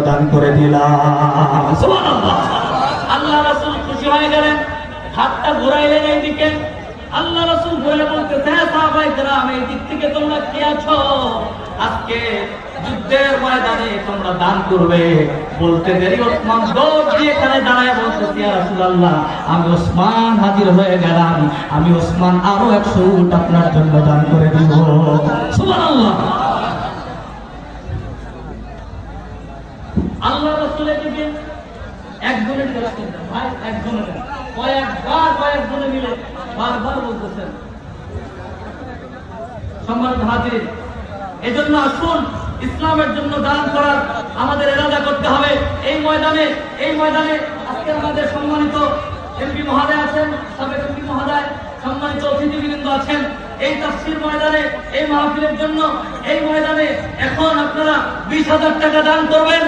দান করে দিলাম। আল্লাহ রাসূল খুশি হয়ে গেলেন হাতটা ঘুরাইলেন এইদিকে। আল্লাহ রাসূল ঘুরে বলতেছে "হ্যাঁ, সাহাবায়ে এই দিক থেকে তোমরা কে আছো? আজকে যুদ্ধের ময়দানে তোমরা দান করবে। বলতে দেরি ওসমান দৌড় দিয়ে এখানে দাঁড়ায় বলতেছি রাসূলুল্লাহ আমি ওসমান হাজির হয়ে গেলাম। আমি ওসমান আরও একশো উট আপনার জন্য দান করে দিব। সুবহানাল্লাহ। আল্লাহ রসুলের দিকে একজনের দিকে ভাই একজনের কয়েকবার কয়েকজনে মিলে বারবার বলতেছেন। সম্মানিত হাজির, এজন্য আসুন, ইসলামের জন্য দান করার আমাদের এরাদা করতে হবে। এই ময়দানে এই ময়দানে আজকে আমাদের সম্মানিত এমপি মহোদয় আছেন, সাবেক এমপি মহোদয়, সম্মানিত অতিথিবৃন্দ আছেন। এই তাফসির ময়দানে, এই মাহফিলের জন্য, এই ময়দানে এখন আপনারা বিশ হাজার টাকা দান করবেন।